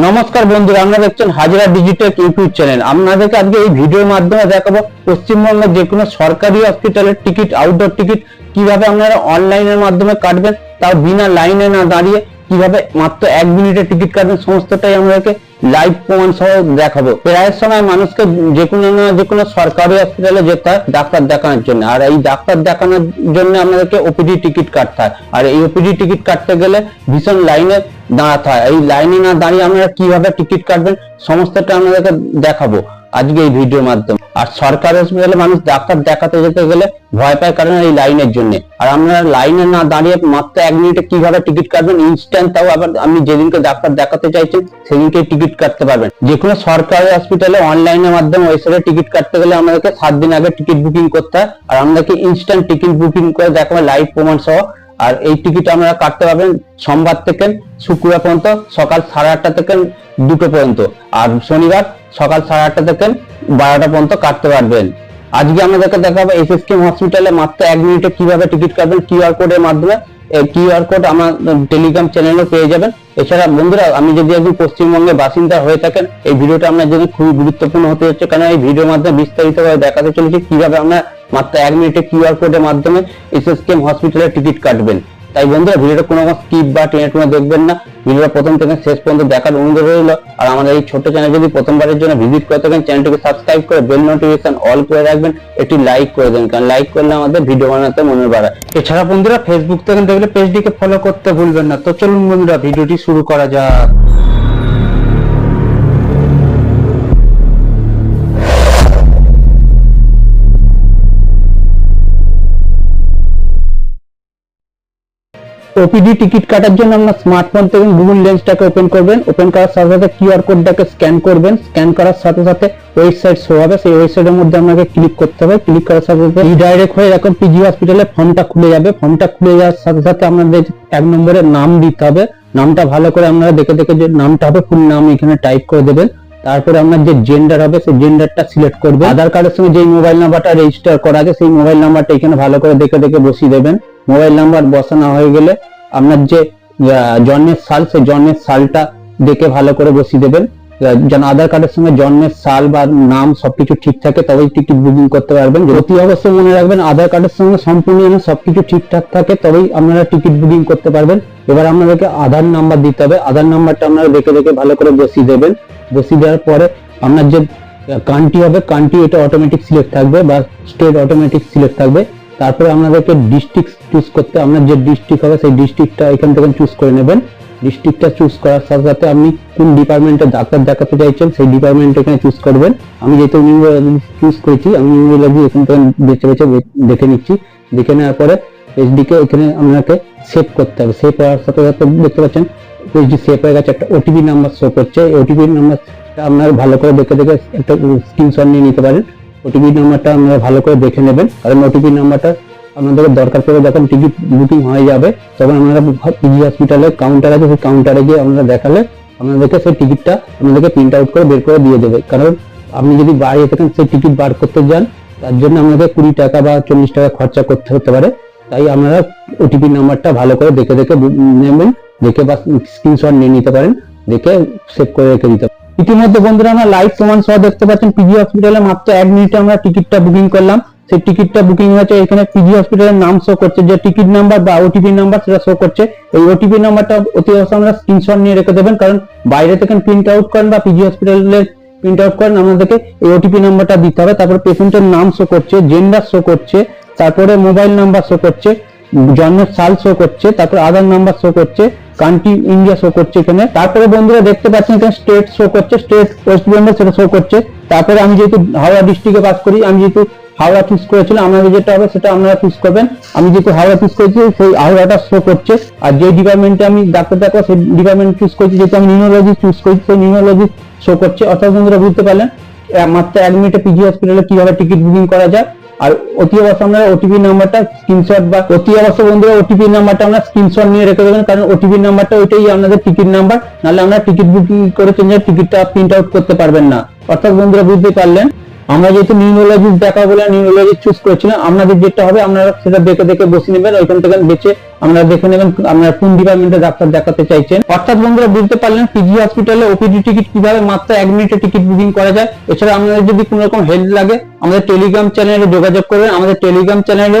নমস্কার বন্ধুরা, আপনারা দেখছেন হাজরা ডিজিটাল ইউটিউব চ্যানেল। আপনাদেরকে আজকে এই ভিডিওর মাধ্যমে দেখাবো পশ্চিমবঙ্গের যে কোনো সরকারি হসপিটালের টিকিট আউটডোর টিকিট, কীভাবে আপনারা অনলাইনের মাধ্যমে কাটবেন, তাও বিনা লাইনে না দাঁড়িয়ে কীভাবে মাত্র এক মিনিটে টিকিট কাটবেন, সমস্তটাই আমাদেরকে লাইভ প্রমাণ সহ দেখাবো। প্রায় সময় মানুষকে যে কোনো না যে কোনো সরকারি হসপিটালে যেতে হয় ডাক্তার দেখানোর জন্য। আর এই ডাক্তার দেখানোর জন্য আমাদেরকে ওপিডি টিকিট কাটতে হয়। আর এই ওপিডি টিকিট কাটতে গেলে ভীষণ লাইনে দাঁড়াতে হয়। এই লাইনে না দাঁড়িয়ে আপনারা কীভাবে টিকিট কাটবেন, সমস্তটা আমাদেরকে দেখাবো আজকে এই ভিডিওর মাধ্যমে। আর সরকারি হসপিটালে মানুষ ডাক্তার দেখাতে যেতে গেলে ভয় পায় কারণ এই লাইনের জন্য। আর আপনারা লাইনে না দাঁড়িয়ে মাত্র এক মিনিটে কীভাবে টিকিট কাটবেন ইনস্ট্যান্ট তাও আবার আপনি যেদিনকে ডাক্তার দেখাতে চাইছেন সেদিনকে টিকিট কাটতে পারবেন। যে কোনো সরকারি হসপিটালে অনলাইনের মাধ্যমে ওয়েবসাইটে টিকিট কাটতে গেলে আমাদেরকে সাত দিন আগে টিকিট বুকিং করতে হয়। আর আমাদেরকে ইনস্ট্যান্ট টিকিট বুকিং করে দেখাবে লাইভ প্রমাণ সহ। আর এই টিকিট আপনারা কাটতে পারবেন সোমবার থেকে শুক্রবার পর্যন্ত, সকাল সাড়ে আটটা থেকে দুটো পর্যন্ত। আর শনিবার সকাল সাড়ে আটটা থেকে বারোটা পর্যন্ত কাটতে পারবেন। আজকে আমাদেরকে দেখা দেখাবো এসএসকে হসপিটালে মাত্র এক মিনিটে কীভাবে টিকিট কাটবেন কিউআর কোডের মাধ্যমে। এই কিউআর কোড আমার টেলিগ্রাম চ্যানেলে পেয়ে যাবেন। এছাড়া বন্ধুরা, আমি যদি একজন পশ্চিমবঙ্গের বাসিন্দা হয়ে থাকেন, এই ভিডিওটা আপনার জন্য খুবই গুরুত্বপূর্ণ হতে যাচ্ছে কারণ এই ভিডিওর মাধ্যমে বিস্তারিতভাবে দেখাতে চলেছি কীভাবে আমরা মাত্র এক মিনিটে কিউআর কোডের মাধ্যমে এসএসকেএম হসপিটালে টিকিট কাটবেন। তাই বন্ধুরা, ভিডিওটা কোনো স্কিপ বা টেনে টুনে দেখবেন না। ভিডিওটা প্রথম থেকে শেষ পর্যন্ত দেখার অনুরোধ রইল। আর আমাদের এই ছোট চ্যানেল যদি প্রথমবারের জন্য ভিজিট করে থাকেন, চ্যানেলটিকে সাবস্ক্রাইব করে বেল নোটিফিকেশন অল করে রাখবেন, একটি লাইক করে দেন। কারণ লাইক করলে আমাদের ভিডিও বানাতে মনে বাড়ায় এছাড়া বন্ধুরা ফেসবুক থেকে দেখলে পেজটিকে ফলো করতে ভুলবেন না। তো চলুন বন্ধুরা, ভিডিওটি শুরু করা যাক। ওপিডি টিকিট কাটার জন্য আপনার স্মার্টফোন থেকে গুগল লেন্সটাকে ওপেন করবেন। ওপেন করার সাথে সাথে কিউআর কোডটাকে স্ক্যান করবেন। স্ক্যান করার সাথে সাথে ওয়েবসাইট শো হবে। সেই ওয়েবসাইটের মধ্যে আপনাকে ক্লিক করতে হবে। ক্লিক করার সাথে সাথে রিডাইরেক্ট হয়ে এরকম পিজি হসপিটালে ফর্মটা খুলে যাবে। ফর্মটা খুলে যাওয়ার সাথে সাথে আপনাদের এক নম্বরে নাম দিতে হবে। নামটা ভালো করে আপনারা দেখে দেখে যে নামটা হবে ফুল নাম এখানে টাইপ করে দেবেন। তারপরে আপনার যে জেন্ডার হবে, সেই জেন্ডারটা সিলেক্ট করবেন। আধার কার্ডের সঙ্গে যে মোবাইল নাম্বারটা রেজিস্টার করা আছে সেই মোবাইল নাম্বারটা এখানে ভালো করে দেখে দেখে বসিয়ে দেবেন। মোবাইল নাম্বার বসানো হয়ে গেলে আপনার যে জন্মের সাল, সেই জন্মের সালটা দেখে ভালো করে বসিয়ে দেবেন। যেন আধার কার্ডের সঙ্গে জন্মের সাল বা নাম সবকিছু ঠিক থাকে, তবেই টিকিট বুকিং করতে পারবেন। অতি অবশ্যই মনে রাখবেন আধার কার্ডের সঙ্গে সম্পূর্ণ সবকিছু ঠিকঠাক থাকে, তবেই আপনারা টিকিট বুকিং করতে পারবেন। এবার আপনাদেরকে আধার নাম্বার দিতে হবে। আধার নাম্বারটা আপনারা দেখে দেখে ভালো করে বসিয়ে দেবেন। বসিয়ে দেওয়ার পরে আপনার যে কান্ট্রি হবে, কান্ট্রি এটা অটোমেটিক সিলেক্ট থাকবে বা স্টেট অটোমেটিক সিলেক্ট থাকবে। তারপরে আপনাদেরকে ডিস্ট্রিক্ট চুজ করতে, আপনার যে ডিস্ট্রিক্ট হবে সেই ডিস্ট্রিক্টটা এখান থেকে চুজ করে নেবেন। ডিস্ট্রিক্টটা চুজ করার সাথে সাথে আপনি কোন ডিপার্টমেন্টে ডাক্তার দেখাতে চাইছেন সেই ডিপার্টমেন্ট এখানে চুজ করবেন। আমি যেহেতু নিউরোলজি চুজ করেছি, আমি নিউরোলজি এখান থেকে বেছে বেছে দেখে নিচ্ছি। দেখে নেওয়ার পরে এইচডিকে এখানে আপনাকে সেভ করতে হবে। সেভ করার সাথে সাথে দেখতে পাচ্ছেন এইচডি সেভ হয়ে গেছে, একটা ওটিপি নাম্বার শো করছে। ওটিপি নাম্বারটা আপনার ভালো করে দেখে দেখে একটা স্ক্রিনশট নিয়ে নিতে পারেন। ওটিপি নাম্বারটা আপনারা ভালো করে দেখে নেবেন। কারণ ওটিপি নাম্বারটা আপনাদের দরকার পড়ে যখন টিকিট বুকিং হয়ে যাবে, তখন আপনারা পিজি হসপিটালে কাউন্টার আছে, সেই কাউন্টারে গিয়ে আপনারা দেখালে আপনাদেরকে সেই টিকিটটা আপনাদেরকে প্রিন্ট আউট করে বের করে দিয়ে দেবে। কারণ আপনি যদি বাইরে থেকে সেই টিকিট বার করতে যান, তার জন্য আপনাকে কুড়ি টাকা বা চল্লিশ টাকা খরচা করতে হতে পারে। তাই আপনারা ওটিপি নাম্বারটা ভালো করে দেখে দেখে নেবেন, দেখে বা স্ক্রিনশট নিয়ে নিতে পারেন, দেখে সেভ করে রেখে দিতে ইতিমধ্যে বন্ধুরা আমরা লাইভ প্রমাণ সহ দেখতে পাচ্ছেন পিজি হসপিটালে মাত্র এক মিনিটে আমরা টিকিটটা বুকিং করলাম। সেই টিকিটটা বুকিং হয়েছে এখানে পিজি হসপিটালের নাম শো করছে। যে টিকিট নাম্বার বা ওটিপি নাম্বার সেটা শো করছে। এই ওটিপি নাম্বারটা অতি অবশ্যই আমরা স্ক্রিনশট নিয়ে রেখে দেবেন। কারণ বাইরে থেকে প্রিন্ট আউট করেন বা পিজি হসপিটালের প্রিন্ট আউট করেন, আমাদেরকে এই ওটিপি নাম্বারটা দিতে হবে। তারপর পেশেন্টের নাম শো করছে জেন্ডার শো করছে, তারপরে মোবাইল নাম্বার শো করছে। জন্মের সাল শো করছে, তারপর আধার নাম্বার শো করছে কান্ট্রি ইন্ডিয়া শো করছে এখানে। তারপরে বন্ধুরা দেখতে পাচ্ছেন এখানে স্টেট শো করছে স্টেট ওয়েস্ট বেঙ্গল সেটা শো করছে। তারপরে আমি যেহেতু হাওড়া ডিস্ট্রিক্টে বাস করি, আমি যেহেতু হাওড়া চুজ করেছিলাম আমাদের যেটা হবে সেটা আপনারা চুজ করবেন। আমি যেহেতু হাওড়া চুজ করেছি, সেই হাওড়াটা শো করছে। আর যে ডিপার্টমেন্টে আমি ডাক্তার দেখাবো সেই ডিপার্টমেন্ট চুজ করেছি, যেহেতু আমি নিউরোলজি চুজ করেছি, সেই নিউরোলজি শো করছে। অর্থাৎ বন্ধুরা বুঝতে পারলেন মাত্র এক মিনিটে পিজি হসপিটালে কীভাবে টিকিট বুকিং করা যায়। আর অতি অবশ্যই আমরা ওটিপি নাম্বারটা স্ক্রিনশট বা অতি অবশ্যই বন্ধুরা ওটিপি নাম্বারটা আমরা স্ক্রিনশট নিয়ে রেখে দেবেন, কারণ ওটিপি নাম্বারটা ওইটাই আপনাদের টিকিট নাম্বার নাহলে আমরা টিকিট বুকিং করেছেন যে টিকিটটা প্রিন্ট আউট করতে পারবেন না। অর্থাৎ বন্ধুরা বুঝতে পারলেন? আমরা যেহেতু নিউরোলজিস্ট দেখা বলে নিউরোলজিস্ট চুজ করেছিলাম আপনাদের যেটা হবে, আপনারা সেটা দেখে দেখে বসে নেবেন, ওইখান থেকে বেঁচে আমরা দেখে নেবেন, আপনারা কোন ডিপার্টমেন্টে ডাক্তার দেখাতে চাইছেন। অর্থাৎ বন্ধুরা, বুঝতে পারলেন পিজি হসপিটালে ওপিডি টিকিট কীভাবে মাত্র এক মিনিটে টিকিট বুকিং করা যায়? এছাড়া আপনাদের যদি কোনো রকম হেল্প লাগে, আমাদের টেলিগ্রাম চ্যানেলে যোগাযোগ করবেন, আমাদের টেলিগ্রাম চ্যানেলে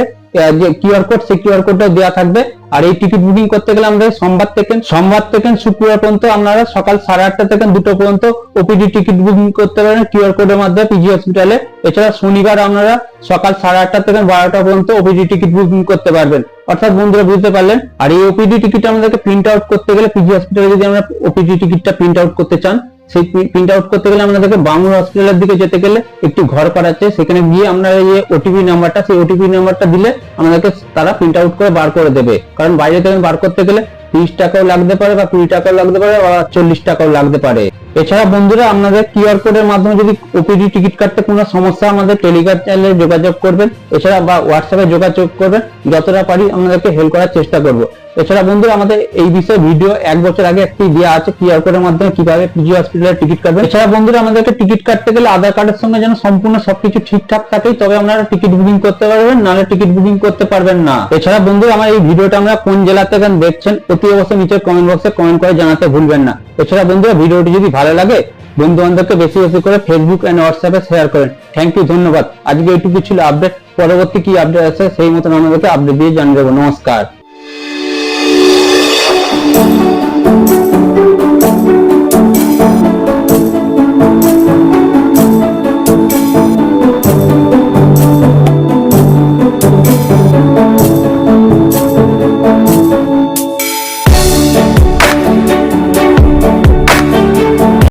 কিউআর কোড সেই কিউআর কোডটা দেওয়া থাকবে। আর এই টিকিট বুকিং করতে গেলে আমাদের সোমবার থেকে সোমবার থেকে শুক্রবার পর্যন্ত আপনারা সকাল সাড়ে আটটা থেকে দুটো পর্যন্ত ওপিডি টিকিট বুকিং করতে পারেন কিউআর কোডের মাধ্যমে পিজি হসপিটালে এছাড়া শনিবার আপনারা সকাল সাড়ে আটটা থেকে বারোটা পর্যন্ত ওপিডি টিকিট বুকিং করতে পারবেন। অর্থাৎ বন্ধুরা বুঝতে পারলেন, আর এই ওপিডি টিকিট আমাদেরকে প্রিন্ট আউট করতে গেলে পিজি হসপিটালে যদি আমরা ওপিডি টিকিটটা প্রিন্ট আউট করতে চান সেই প্রিন্ট আউট করতে গেলে আমাদেরকে বাংলা হসপিটালের দিকে যেতে গেলে একটি ঘর করা আছে সেখানে গিয়ে এই যে ওটিপি নাম্বারটা সেই ওটিপি নাম্বারটা দিলে আমাদেরকে তারা প্রিন্ট আউট করে বার করে দেবে। কারণ বাইরে থেকে বার করতে গেলে তিরিশ টাকাও লাগতে পারে বা কুড়ি টাকাও লাগতে পারে বা চল্লিশ টাকাও লাগতে পারে। এছাড়া বন্ধুরা, আপনাদের কিউআর কোডের মাধ্যমে যদি ওপিডি টিকিট কাটতে কোনো সমস্যা, আমাদের টেলিগ্রাম চ্যানেলে যোগাযোগ করবেন, এছাড়া বা হোয়াটসঅ্যাপে যোগাযোগ করবেন, যতটা পারি আপনাদেরকে হেল্প করার চেষ্টা করব। এছাড়া বন্ধুরা, আমাদের এই বিষয়ে ভিডিও এক বছর আগে একটি দেওয়া আছে কিউআর কোডের মাধ্যমে কীভাবে পিজি হসপিটালে টিকিট কাটবেন। এছাড়া বন্ধুরা, আমাদেরকে টিকিট কাটতে গেলে আধার কার্ডের সঙ্গে যেন সম্পূর্ণ সবকিছু ঠিকঠাক থাকে, তবে আপনারা টিকিট বুকিং করতে পারবেন, নাহলে টিকিট বুকিং করতে পারবেন না। এছাড়া বন্ধুরা, আমার এই ভিডিওটা আমরা কোন জেলা থেকে দেখছেন অতি অবস্থা নিচে কমেন্ট বক্সে কমেন্ট করে জানাতে ভুলবেন না। এছাড়া বন্ধুরা, ভিডিওটি যদি ভালো লাগে বন্ধু বান্ধবকে বেশি বেশি করে ফেসবুক অ্যান্ড হোয়াটসঅ্যাপে শেয়ার করেন। থ্যাংক ইউ ধন্যবাদ। আজকে এইটুকু ছিল আপডেট পরবর্তী কি আপডেট আছে সেই মতন আমাদেরকে আপডেট দিয়ে জানিয়ে দেবো। নমস্কার।